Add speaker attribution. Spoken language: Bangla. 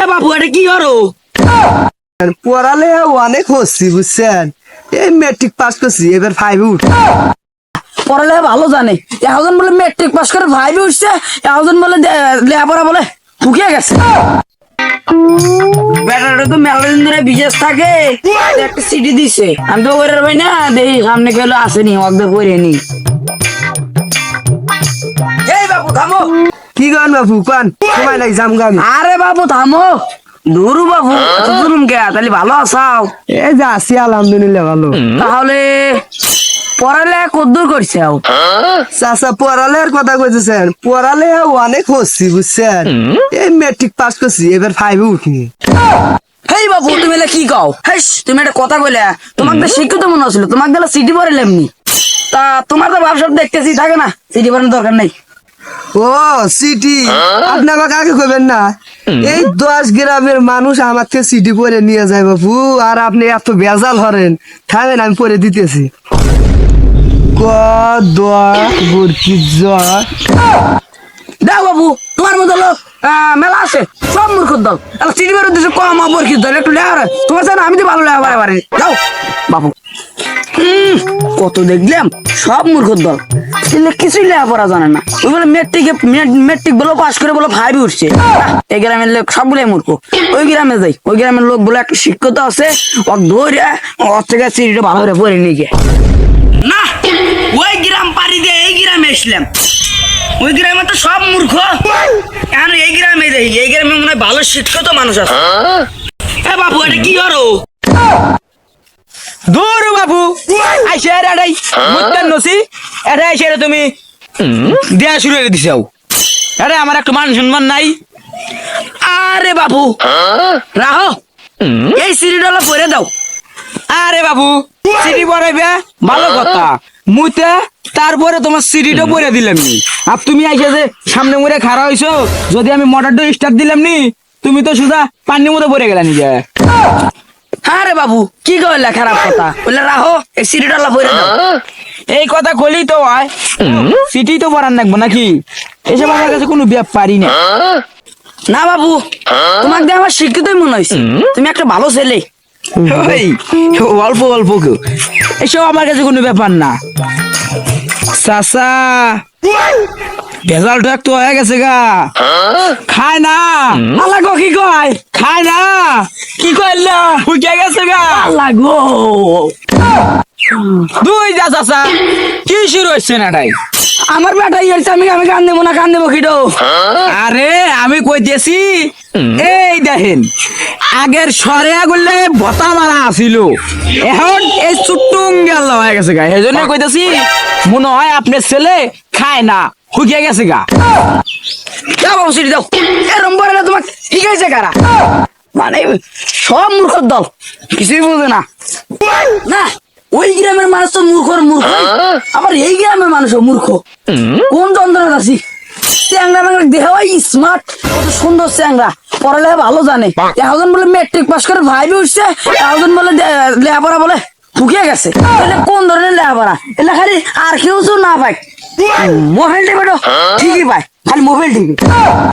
Speaker 1: এ বাবু এটা কি করো?
Speaker 2: পড়ালে অনেক হচ্ছি বুঝছেন? এই মেট্রিক পাস করছি এবার ফাইভে উঠ।
Speaker 1: পড়ালে ভালো জানে। এখন বলে মেট্রিক পাস করে উঠছে এখন বলে লেখাপড়া বলে গেছে। বেটাটা তো মেলা দিন ধরে বিশেষ থাকে একটা সিটি দিছে। আমি তো করে ভাই না দেখি সামনে গেলে আসেনি অর্ধেক করে নি এই বাবু থামো।
Speaker 2: কি গান বাবু কান সময় নাই যাম গান।
Speaker 1: আরে বাবু থামো। নুরু বাবু দুরুম কে? তাহলে ভালো আসাও
Speaker 2: এ যা আছি আলহামদুলিল্লাহ ভালো।
Speaker 1: তাহলে পড়ালে কদ্দূর করছে আও?
Speaker 2: চাচা পড়ালের কথা কইতেছেন। পড়ালে অনেক হচ্ছি বুঝছেন? এই মেট্রিক পাস করছি এবার ফাইভে উঠিনি
Speaker 1: হেই বাবু তুমি এলা কি কও? হেস তুমি একটা কথা কইলে। তোমাকে শিক্ষিত মনে হচ্ছিল। তোমাকে সিটি পরে এমনি তা তোমার তো ব্যবসা দেখতেছি থাকে না? সিটি পরানোর দরকার নেই।
Speaker 2: ও সিটি। আপনি আমাকে আগে কইবেন না? এই দশ গ্রামের মানুষ আমার থেকে সিটি পরে নিয়ে যায় বাবু আর আপনি এত বেজাল হরেন। থামেন আমি পরে দিতেছি। ক
Speaker 1: দাও বাবু তোমার মতো লোক মেলা আছে। সব মূর্খ দল। সিটি দিচ্ছে কম কি দল। একটু লেখা তোমার জানো আমি তো ভালো লেখা পারে বাবু কত দেখলাম সব মূর্খ দল। ছেলে কিছুই লেখাপড়া জানে না। ওই বলে মেট্রিক মেট্রিক বলে পাস করে বলে ফাইভ উঠছে। এই গ্রামের লোক সবগুলোই মূর্খ। ওই গ্রামে যাই। ওই গ্রামের লোক বলে একটা শিক্ষিত আছে ও ধরে ওর থেকে সিঁড়িটা ভালো করে পরে নিয়ে গিয়ে না ওই গ্রাম পাড়ি দিয়ে এই গ্রামে এসলাম। ওই গ্রামে তো সব মূর্খ। এখন এই গ্রামে যাই। এই গ্রামে মনে হয় ভালো শিক্ষিত মানুষ আছে। এ বাবু এটা কি করো?
Speaker 3: দূর বাবু আইসে রে এটাই। মুত্তান নসি। এটা আইসে তুমি। দেয়া শুরু করে দিছাও আরে আমার একটু মান সম্মান নাই।
Speaker 1: আরে বাবু রাহো। এই সিঁড়িটা পরে দাও।
Speaker 3: আরে বাবু পড়াইবে ভালো কথা। মুইতে তারপরে তোমার সিটিটা পরে দিলাম নি। আর তুমি আইসে যে সামনে মুড়ে খাড়া হইছো যদি আমি মোটরটা স্টার্ট দিলাম নি তুমি তো সুদা পানির মধ্যে পড়ে গেলা নিজে।
Speaker 1: আরে বাবু, কি কইলা খারাপ কথা? বললে, রাহো, এই সিঁড়িটা পরে দাও।
Speaker 3: এই কথা কলি তো হয়। সিটি তো পড়ার নাকবো নাকি? এসব আমার কাছে কোনো ব্যাপারই না
Speaker 1: না বাবু, তোমাকে দিয়ে আমার শিক্ষিতই মনে হয়েছে তুমি একটা ভালো ছেলে।
Speaker 3: অল্প অল্প কেউ। এসব আমার কাছে কোনো ব্যাপার না। চাচা ভেজালটা একটু হয়ে গেছে গা। খায় না।
Speaker 1: আল্লাহ গো কি কয়?
Speaker 3: খায় না। কি করলা হুকে গেছে গা।
Speaker 1: আল্লাহ গো।
Speaker 3: দুই যা চাচা কি শুরু হচ্ছে না এটাই
Speaker 1: আমার বেটাই হয়েছে আমি আমি কান দেবো না কান দেবো কিটো।
Speaker 3: আরে আমি কইতেছি এই দেখেন আগের সরে আগলে বতা মারা আছিল। এখন এই চুট্টুং গেল হয়ে গেছে গা। এই জন্য কইতেছি মনে হয় আপনার ছেলে খায় না। হুকিয়ে গেছে গা।
Speaker 1: দাও বাবু, সিঁড়ি দাও। এরম কারা? মানে সব দল। কিছুই বুঝে না। না, ওই গ্রামের মানুষ তো মূর্খর মূর্খ। আবার এই গ্রামের মানুষও মূর্খ। কোন যন্ত্রণা আছি? স্মার্ট কত সুন্দর পড়ালেখা ভালো জানে। এখন বলে মেট্রিক পাস করে ভাইবে উঠছে এখন বলে লেখাপড়া বলে ঠুকে গেছে। কোন ধরনের লেখাপড়া? এটা আর কেউ না পায়। মোবাইল টিপে ঠিকই পায়। খালি মোবাইল টিপে।